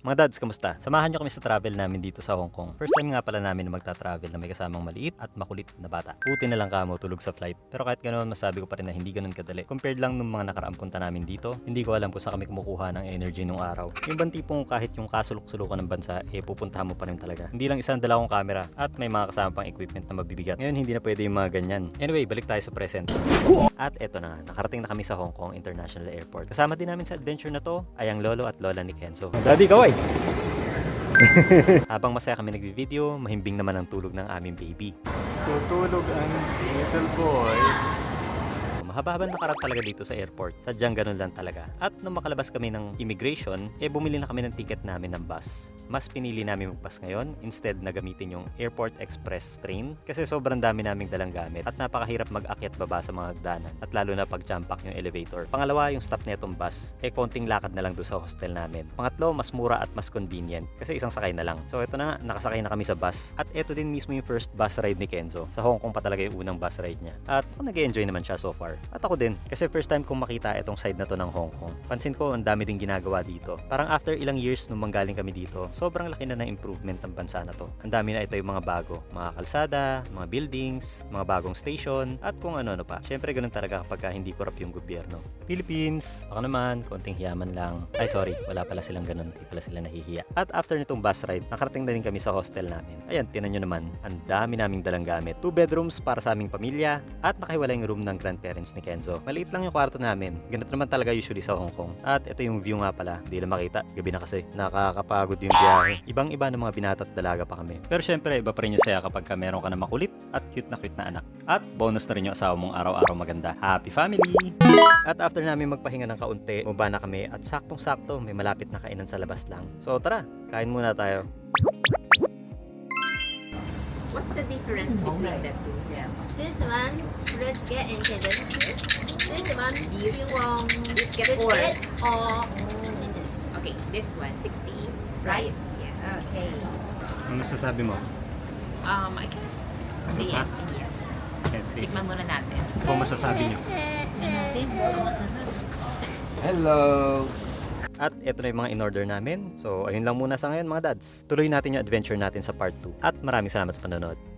Mga dads, kamusta? Samahan nyo kami sa travel namin dito sa Hong Kong. First time nga pala namin na magta-travel na may kasamang maliit at makulit na bata. Puti na lang kamo tulog sa flight. Pero kahit ganoon, masabi ko pa rin na hindi ganun kadali. Compared lang nung mga nakaraang punta namin dito, hindi ko alam kung saan kami kumukuha ng energy nung araw. Yung bang tipong kahit yung kasulok-sulukan ng bansa, eh pupuntahan mo pa rin talaga. Hindi lang isang dala kong camera at may mga kasama pang equipment na mabibigat. Ngayon, hindi na pwede yung mga ganyan. Anyway, balik tayo sa present. At eto na, nakarating na kami sa Hong Kong International Airport. Kasama din namin sa adventure na to ay ang lolo at lola ni Kenzo. Daddy, kaway! Habang masaya kami nagvi-video, mahimbing naman ang tulog ng aming baby. Tutulog ang little boy. Mahaba-habang nakarap talaga dito sa airport. Sadyang ganun lang talaga. At nung makalabas kami ng immigration, eh bumili na kami ng ticket namin ng bus. Mas pinili namin mag-bus ngayon instead na gamitin yung Airport Express train kasi sobrang dami naming dalang gamit at napakahirap mag-akyat baba sa mga hagdanan at lalo na pag jump yung elevator. Pangalawa, yung stop netong bus, eh konting lakad na lang doon sa hostel namin. Pangatlo, mas mura at mas convenient kasi isang sakay na lang. So ito na, nakasakay na kami sa bus. At ito din mismo yung first bus ride ni Kenzo. Sa Hong Kong pa talaga yung unang bus ride niya. At nag enjoy naman siya so far. At ako din, kasi first time kong makita itong side na to ng Hong Kong. Pansin ko, ang dami din ginagawa dito. Parang after ilang years nung manggaling kami dito, sobrang laki na ng improvement ng bansa na to. Ang dami na ito yung mga bago. Mga kalsada, mga buildings, mga bagong station, at kung ano-ano pa. Siyempre, ganun talaga kapag ka hindi corrupt yung gobyerno. Philippines, baka naman, konting hiyaman lang. Ay, sorry, wala pala silang ganun. Hindi pala sila nahihiya. At after nitong bus ride, nakarating na din kami sa hostel namin. Ayan, tinan nyo naman, ang dami naming dalang gamit. Two bedrooms para sa aming pamilya, at nakahiwala yung room ng grandparents ni Kenzo. Maliit lang yung kwarto namin. Ganito naman talaga usually sa Hong Kong. At ito yung view nga pala. Hindi lang makita. Gabi na kasi. Nakakapagod yung biyahe. Ibang-iba ng mga binata at dalaga pa kami. Pero syempre, iba pa rin yung saya kapag ka meron ka na makulit at cute na cute na anak. At bonus na rin yung asawa mong araw-araw maganda. Happy family! At after namin magpahinga ng kaunti, bumaba na kami at saktong-sakto may malapit na kainan sa labas lang. So tara, kain muna tayo. What's the difference between the two? This one, brisket and chicken. This one, want Brisket brisket or-. Okay, this one, 60. Rice? Yes. Okay. Ano masasabi mo? Um, I can see Ha? it. Yeah. Let's see. Tikman muna natin. Kung masasabi nyo. Natin, kung masarap. Hello! At ito na yung mga in-order namin. So, ayun lang muna sa ngayon mga dads. Tuloy natin yung adventure natin sa part 2. At maraming salamat sa panonood.